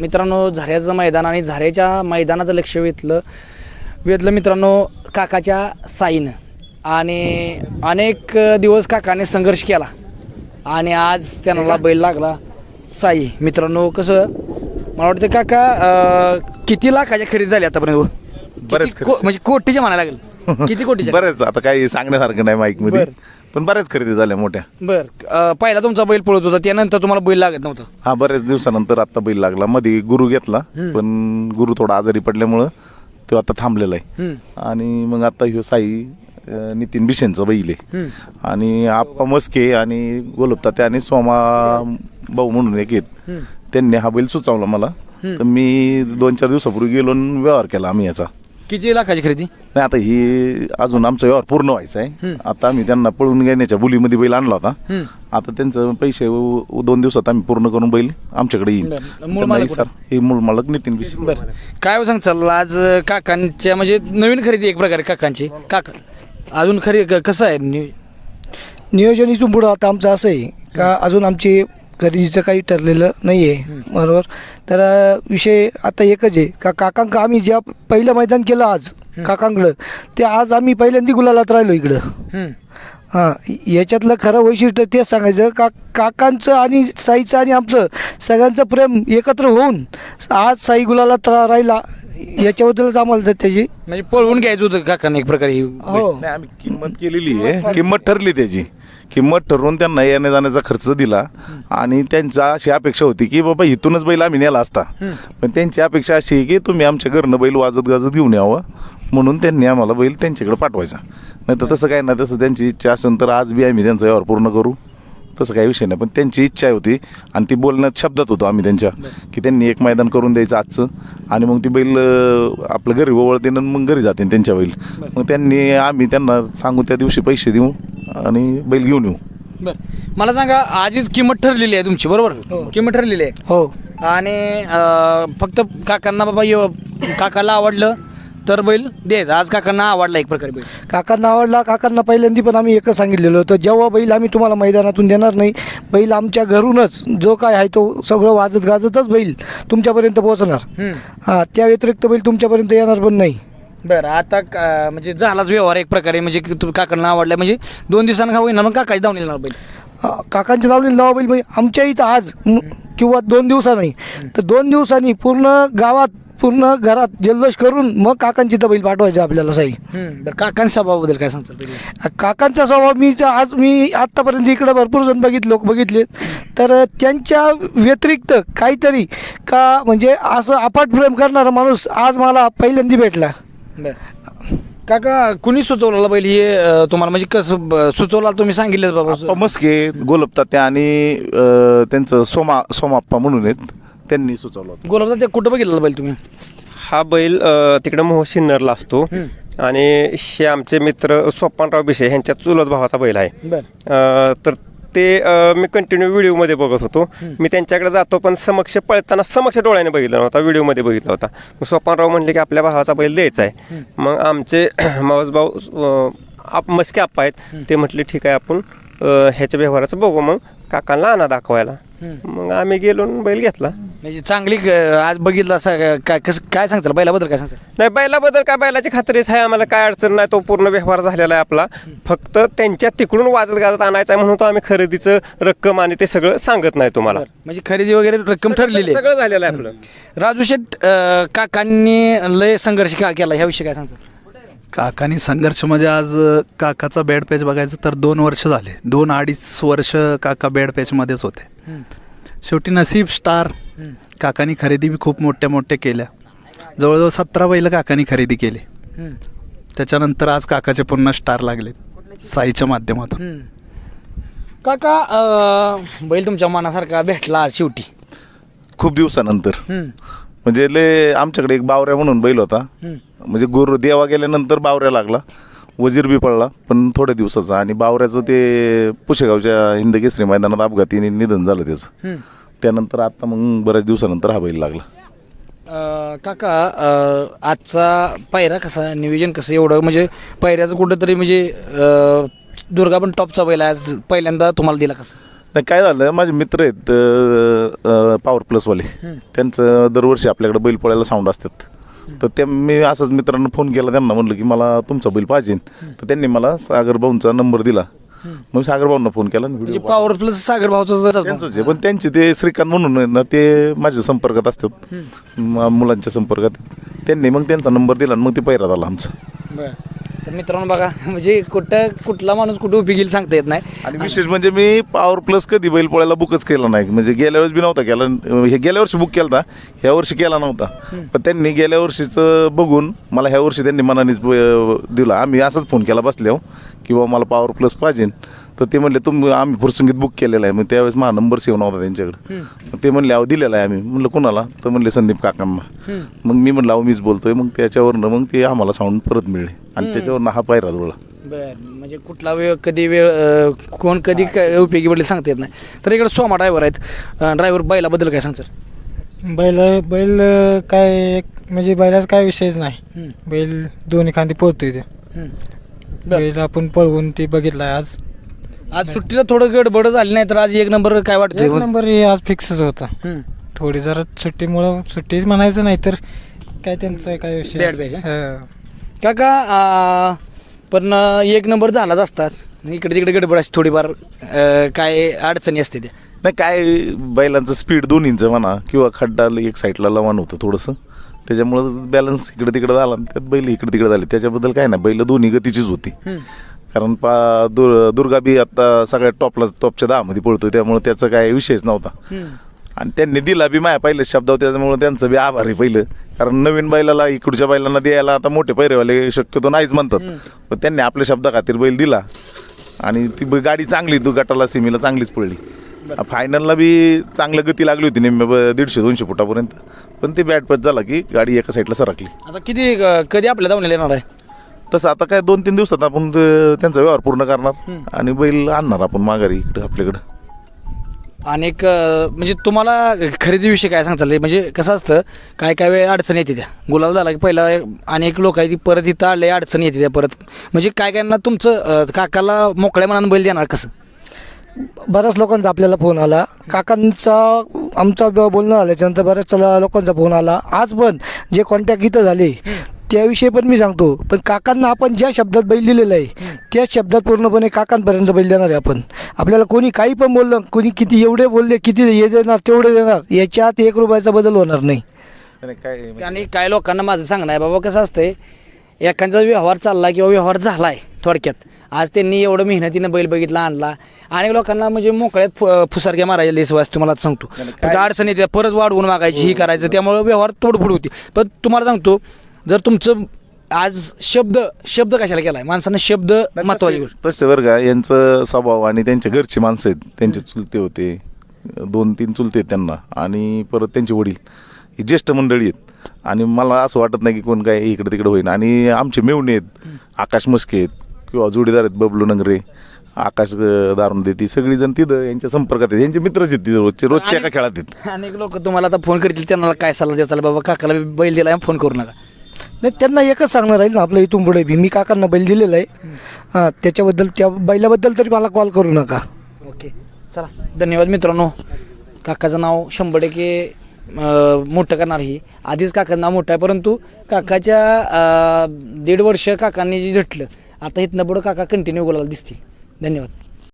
मित्रांनो झऱ्याचं मैदान आणि झऱ्याच्या मैदानाचं लक्ष वेधलं वेधलं मित्रांनो काकाच्या साईनं. आणि अनेक दिवस काकाने संघर्ष केला. आणि आज त्यांना बैल लागला साई. मित्रांनो कसं मला वाटतं काका किती लाखाच्या खरेदी झाली आतापर्यंत बरेच किती को- म्हणजे कोटीच्या म्हणायला लागेल. किती कोटीच्या? बरेच. आता काही सांगण्यासारखं नाही माईकमध्ये. पण बऱ्याच खरेदी झाल्या मोठ्या. बर. अं, पहिला तुमचा बैल पळत होता त्यानंतर तुम्हाला बैल लागत नव्हतं. हा बऱ्याच दिवसानंतर आता बैल लागला. मध्ये गुरु घेतला पण गुरु थोडा आजारी पडल्यामुळं तो आता थांबलेला आहे. आणि मग आता ह्यो साई अं, नितीन बिशेंचा बैल आहे. आणि आप्पा मस्के आणि गोलपता आणि सोमा भाऊ म्हणून एक आहेत. त्यांनी हा बैल सुचवला मला. तर मी दोन चार दिवसापूर्वी गेलो आणि व्यवहार केला आम्ही याचा. किती लाखाची खरेदी? नाही आता ही अजून आमचा व्यवहार पूर्ण व्हायचा आहे आता आम्ही त्यांना पळून घेण्याच्या बोलीमध्ये बैल आणला होता. आता त्यांचं पैसे दोन दिवसात आम्ही पूर्ण करून बैल आमच्याकडे येईल बरं. मूळ त्यांना मालक इसार- हे मूळ मालक नितीन बिशी बर. काय सांग चाललं आज काकांच्या म्हणजे नवीन खरेदी एक प्रकारे काकांची. काका अजून खरी क- कसं आहे? नि- नियोजन इथून पुढं आता आमचं असं आहे का अजून आमची खरेदीचं काही ठरलेलं नाही आहे बरोबर? तर विषय आता एकच आहे. का काकांक आम्ही ज्या पहिलं मैदान केलं आज काकांकडं ते आज आम्ही पहिल्यांदा गुलालात राहिलो इकडं. हम्म. हां याच्यातलं खरं वैशिष्ट्य तेच सांगायचं का काकांचं आणि साईचं आणि आमचं सगळ्यांचं प्रेम एकत्र होऊन आज साई गुलालात रा राहिला. याच्याबद्दलच आम्हाला तर त्याची म्हणजे पळवून घ्यायचं होतं काकांना एक प्रकारे. ही. हो. नाही आम्ही किंमत केलेली आहे. किंमत ठरली त्याची. किंमत ठरवून त्यांना येण्या जाण्याचा खर्च दिला. आणि त्यांचा अशी अपेक्षा होती की बाबा इथूनच बैल आम्ही नेला असता. पण त्यांची अपेक्षा अशी आहे की तुम्ही आमच्या घरनं बैल वाजत गाजत घेऊन यावं. म्हणून त्यांनी आम्हाला बैल त्यांच्याकडे पाठवायचा. नाही तर तसं काय नाही. तसं त्यांची इच्छा असेल तर आज बी आम्ही त्यांचा व्यवहार पूर्ण करू. तसं काही विषय नाही. पण त्यांची इच्छा होती आणि ती बोलण्यात शब्दात होतो आम्ही त्यांच्या की त्यांनी एक मैदान करून द्यायचं आजचं. आणि मग ती बैल आपलं घरी ओवळते मग घरी जाते त्यांच्या बैल. मग त्यांनी आम्ही त्यांना सांगू त्या दिवशी पैसे देऊ. आणि बैल घेऊन येऊ. बर. मला सांगा आधीच किंमत ठरलेली आहे तुमची बरोबर? किंमत ठरलेली आहे. हो. आणि अं, फक्त काकांना बाबा ये- काकाला आवडलं तर बैल द्यायचा. आज काकांना आवडला एक प्रकारे बैल. काकांना आवडला काकांना पहिल्यांदा पण आम्ही एकच सांगितलेलं होतं. जेव्हा बैल आम्ही तुम्हाला मैदानातून देणार नाही बैल आमच्या घरूनच जो काय आहे तो सगळं वाजत गाजतच बैल तुमच्यापर्यंत पोहोचणार. हम्म. हां त्या व्यतिरिक्त बैल तुमच्यापर्यंत येणार पण नाही. बरं आता का- म्हणजे झालाच व्यवहार एक प्रकारे म्हणजे की तू काकांना आवडला म्हणजे दोन दिवसांना का होईना मग काकाची धावून येणार बैल. हा, काकांच्या नाव बैल म्हणजे आमच्या इथं आज म- किंवा दोन दिवसांनी तर दोन दिवसांनी पूर्ण गावात पूर्ण घरात जल्लोष करून मग काकांची इथं बैल पाठवायचं आपल्याला साई. हम्म. बरं काकांच्या स्वभावाबद्दल काय सांगतात पहिले काकांचा स्वभाव मी ज- आज मी आत्तापर्यंत इकडं भरपूर जण बघितले लोक बघितले. तर त्यांच्या व्यतिरिक्त काहीतरी का म्हणजे असं अपाट प्रेम करणारा माणूस आज मला पहिल्यांदा भेटला. बरं. काका कुणी सुचवलेलं बैल हे अं, तुम्हाला? म्हणजे कसं ब- सुचवला तुम्ही सांगितलं बाबा. मस्के गोलपता त्या आणि अं, त्यांचं सोमा सोमाप्पा म्हणून आहेत त्यांनी सुचवलं होतं. गोलाबदा ते कुठं बघितलं बैल तुम्ही? हा बैल अ, तिकडे मोह सिन्नरला असतो. आणि हे आमचे मित्र सोपानराव बिशे ह्यांच्या चुलत भावाचा बैल आहे. बरं. अ, तर ते अ, मी कंटिन्यू व्हिडिओमध्ये बघत होतो. मी त्यांच्याकडे जातो पण समक्ष पळताना समक्ष डोळ्याने बघितला नव्हता व्हिडिओमध्ये बघितला होता. मग सोपानराव म्हणले की आपल्या भावाचा बैल द्यायचा आहे. मग आमचे मावस भाऊ अ, आप मस्के आप्पा आहेत. ते म्हटले ठीक आहे आपण अ, ह्याच्या व्यवहाराचं बघू मग काकांना आणा दाखवायला. मग आम्ही गेलो आणि बैल घेतला. म्हणजे चांगली ग- आज बघितलं असं काय कसं काय सांगताल? बैलाबद्दल काय सांगताल? नाही बैलाबद्दल काय बैलाची खात्रीच आहे आम्हाला काय अडचण नाही तो पूर्ण व्यवहार झालेला आहे आपला. फक्त त्यांच्या तिकडून वाजत गाजत आणायचा आहे म्हणून तो आम्ही खरेदीचं रक्कम आणि ते सगळं सांगत नाही तुम्हाला. म्हणजे खरेदी वगैरे रक्कम ठरलेली आहे. सगळं झालेलं आहे आपलं. राजू शेट अं, काकांनी लय संघर्ष का केला ह्याविषयी काय सांगतात काकानी संघर्ष म्हणजे आज अ, काकाचा बेड पॅच बघायचं तर दोन वर्ष झाले. दोन अडीच वर्ष काका बेड पॅचमध्येच होते. शेवटी नसीब स्टार काकानी खरेदी बी खूप मोठ्या मोठ्या केल्या. जवळजवळ सतरा बैल काकानी खरेदी केली. त्याच्यानंतर आज काकाचे पुन्हा स्टार लागले साईच्या माध्यमातून. काका अं, बैल तुमच्या मनासारखा भेटला आज शेवटी. खूप दिवसानंतर. म्हणजे ले आमच्याकडे एक बावऱ्या म्हणून बैल होता. म्हणजे गुरु देवा गेल्यानंतर बावऱ्या लागला. वजीर बी पडला पण थोड्या दिवसाचा. आणि बावऱ्याचं ते पुशेगावच्या हिंद केसरी मैदानात अपघातीने निधन झालं त्याचं. त्यानंतर आता मग बऱ्याच दिवसानंतर हा बैल लागला. अं, काका अं, आजचा पायरा कसा नियोजन कसं? एवढं म्हणजे पायऱ्याचं कुठं तरी म्हणजे अं, दुर्गा पण टॉपचा बैल आहे. आज पहिल्यांदा तुम्हाला दिला कसं? नाही काय झालं? माझे मित्र आहेत पॉवर प्लसवाले त्यांचं दरवर्षी आपल्याकडे बैल पोळ्याला साऊंड असतात. तर ते मी असंच मित्रांना फोन केला त्यांना म्हणलं की मला तुमचा बैल पाहिजे. तर त्यांनी मला सागर भाऊंचा नंबर दिला. मग सागर भाऊंना फोन केला म्हणजे पॉवर प्लस सागर भाऊचं त्यांचंच आहे पण त्यांचे ते श्रीकांत म्हणून आहेत ना ते माझ्या संपर्कात असतात. मुलांच्या संपर्कात. त्यांनी मग त्यांचा नंबर दिला आणि मग ते पैरात आला आमचा. तर मित्रांनो बघा म्हणजे कुठं कुठला माणूस कुठं उपयोगील सांगता येत नाही. आणि विशेष म्हणजे मी पॉवर प्लस कधी बैल पोळ्याला बुकच केला नाही. म्हणजे गेल्या वेळेस बी नव्हता केला. हे गेल्या वर्षी बुक केला होता ह्या वर्षी केला नव्हता. पण त्यांनी गेल्या वर्षीचं बघून मला ह्या वर्षी त्यांनी मनानेच ब- दिला. आम्ही असाच फोन केला बसल्यावर किंवा मला पॉवर प्लस पाहिजे तर ते म्हणले तुम्ही आम्ही फुरसंगीत बुक केलेला आहे. मग त्यावेळेस माझा नंबर सेव्ह नव्हता त्यांच्याकडे. मग ते म्हणले अहो दिलेला आहे आम्ही. म्हणलं कुणाला? तर म्हणले संदीप काकांना. मग मी म्हणलं अहो मीच बोलतोय. मग त्याच्यावरनं मग ते आम्हाला साऊंड परत मिळले. आणि त्याच्यावरनं हा पायरा जुळला. बर म्हणजे कुठला वेळ कधी वेळ अं, कोण कधी काय उपयोगी पडले सांगता येत नाही. तर इकडे सोमा ड्रायव्हर आहेत. ड्रायव्हर बैलाबद्दल काय सांगतात बैल बैल काय एक- म्हणजे बैलाचा काय विषयच नाही. बैल दोन्ही खांदी पळतोय ते. बैल आपण पळवून ते बघितलाय आज. आज सुट्टीला थोडं गडबड झाली नाही तर आज एक नंबर काय एक वाटतंय नंबर हे आज फिक्सच होता. थोडी जरा सुट्टीमुळं सुट्टीच म्हणायचं नाही तर काय त्यांचं काय विषय Bad असं. batch, हा. काका आ, पण एक नंबर झालाच असतात इकडे तिकडे गडबड असते थोडीफार अं, काय अडचणी असते त्या. नाही काय बैलांचं स्पीड दोन्हींचं म्हणा किंवा खड्डा एक साईडला लवाण होतं थोडंसं. त्याच्यामुळं बॅलन्स इकडे तिकडे झाला आणि त्यात बैल इकडे तिकडे झाले. त्याच्याबद्दल काय नाही बैल दोन्ही गतीचीच होती. कारण पा दुर दुर्गा बी आता सगळ्यात टॉपला टॉपच्या दहामध्ये पळतोय त्यामुळे त्याचा काय विषयच नव्हता. आणि त्यांनी दिला बी माया पहिल्या शब्दावर त्याच्यामुळे त्यांचं बी आभार आहे पहिलं. कारण नवीन बैलाला इकडच्या बैलांना द्यायला आता मोठे पैरेवाले शक्यतो नाहीच म्हणतात. पण त्यांनी आपल्या शब्दा खातीर बैल दिला. आणि ती गाडी चांगली तू गटाला सिमीला चांगलीच पडली. फायनलला बी चांगलं गती लागली होती नेमके ब- दीडशे दोनशे फुटापर्यंत. पण ते बॅट पच झाला की गाडी एका साईडला सरकली. आता किती कधी आपल्या धावण्याला येणार आहे? तसं आता काय दोन तीन दिवसात आपण ते- त्यांचा व्यवहार पूर्ण करणार. आणि बैल आणणार आपण माघारी इकडे आपल्याकडं. अनेक अं, म्हणजे तुम्हाला खरेदीविषयी काय सांगता येईल? म्हणजे कसं असतं काय काय वेळ अडचण येते त्या? गुलाल झाला की पहिला अनेक लोक आहेत ती परत इथं आले अडचण येते त्या परत. म्हणजे काय काय ना तुमचं अं, काकाला मोकळ्या मनानं बैल देणार कसं? बऱ्याच लोकांचा आपल्याला फोन आला. काकांचा आमचा ब- बोलणं आल्याच्यानंतर बऱ्याच चला- लोकांचा फोन आला. आज पण जे कॉन्टॅक्ट इथं झाले त्याविषयी पण मी सांगतो. पण काकांना आपण ज्या शब्दात बैल दिलेला आहे त्याच शब्दात पूर्णपणे काकांपर्यंत बैल देणार आहे आपण. आपल्याला कोणी काही पण बोललं कोणी किती एवढे बोलले किती हे देणार तेवढे देणार याच्यात एक रुपयाचा बदल होणार नाही. काय आणि काय लोकांना माझं सांगणं आहे बाबा कसं असतंय एखादा व्यवहार चालला किंवा व्यवहार झाला आहे थोडक्यात आज त्यांनी एवढं मेहनतीनं बैल बघितला आणला अनेक लोकांना म्हणजे मोकळ्यात फु फुसारक्या मारायला असते तुम्हाला सांगतो. काय? अडचण येते परत वाढवून मागायची ही करायचं त्यामुळे व्यवहार तोडफोड होती. पण तुम्हाला सांगतो जर तुमचं आज शब्द शब्द कशाला केलाय? माणसानं शब्द महत्वाची गोष्ट. तसे बरं का यांचं स्वभाव आणि त्यांच्या घरची माणसं आहेत. त्यांचे चुलते होते. दोन तीन चुलते आहेत त्यांना. आणि परत त्यांचे वडील. ही ज्येष्ठ मंडळी आहेत. आणि मला असं वाटत नाही की कोण काय इकडे तिकडे होईन. आणि आमचे मेवणे आहेत. आकाश मस्के आहेत किंवा जोडीदार आहेत बबलू नंगरे. आकाश अं, दारुंदे ती सगळीजण तिथं यांच्या संपर्कात आहेत. यांचे मित्रच आहेत तिथे रोजचे. रोजचे एका खेळात आहेत. अनेक लोक तुम्हाला आता फोन करतील. त्यांना काय सल्ला द्यायचा बाबा काकाला बैल दिला फोन करू नका. नाही त्यांना एकच सांगणार आहे ना आपलं इथून पुढे बी. मी काकांना बैल दिलेला आहे. हां त्याच्याबद्दल त्या बैलाबद्दल तरी मला कॉल करू नका. ओके. चला धन्यवाद मित्रांनो. काकाचं नाव शंभर टक्के अं, मोठं करणार ही. आधीच काकाचं नाव मोठं आहे परंतु काकाच्या अं, दीड वर्ष काकांनी जे झटलं आता इथनं पुढं काका कंटिन्यू बोलायला दिसतील. धन्यवाद.